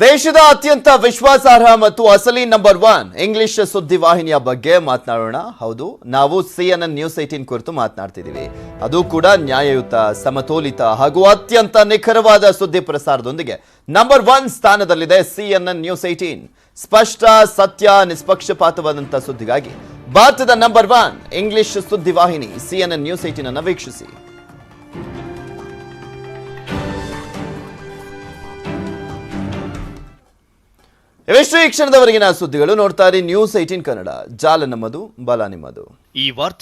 ದೇಶದ ಅತ್ಯಂತ ವಿಶ್ವಾಸಾರ್ಹ ಮತ್ತು ಅಸಲಿ ನಂಬರ್ ಒನ್ ಇಂಗ್ಲಿಷ್ ಸುದ್ದಿ ವಾಹಿನಿಯ ಬಗ್ಗೆ ಮಾತನಾಡೋಣ. ಹೌದು, ನಾವು ಸಿಎನ್ಎನ್ ನ್ಯೂಸ್ ಏಟೀನ್ ಕುರಿತು ಮಾತನಾಡ್ತಿದ್ದೀವಿ. ಅದು ಕೂಡ ನ್ಯಾಯಯುತ, ಸಮತೋಲಿತ ಹಾಗೂ ಅತ್ಯಂತ ನಿಖರವಾದ ಸುದ್ದಿ ಪ್ರಸಾರದೊಂದಿಗೆ ನಂಬರ್ ಒನ್ ಸ್ಥಾನದಲ್ಲಿದೆ ಸಿಎನ್ಎನ್ ನ್ಯೂಸ್ ಏಟೀನ್ ಸ್ಪಷ್ಟ, ಸತ್ಯ, ನಿಷ್ಪಕ್ಷಪಾತವಾದಂಥ ಸುದ್ದಿಗಾಗಿ ಭಾರತದ ನಂಬರ್ ಒನ್ ಇಂಗ್ಲಿಷ್ ಸುದ್ದಿ ವಾಹಿನಿ ಸಿಎನ್ಎನ್ ನ್ಯೂಸ್ ಏಟೀನ್ ಅನ್ನು ವೀಕ್ಷಿಸಿ. ಇವೆಷ್ಟು ಈ ಕ್ಷಣದವರೆಗಿನ ಸುದ್ದಿಗಳು ನೋಡ್ತಾ ಇರಿ. News eighteen Kannada. ಜಾಲ ನಮ್ಮದು ಬಲ ನಿಮ್ಮದು ಈ ವಾರ್ತೆ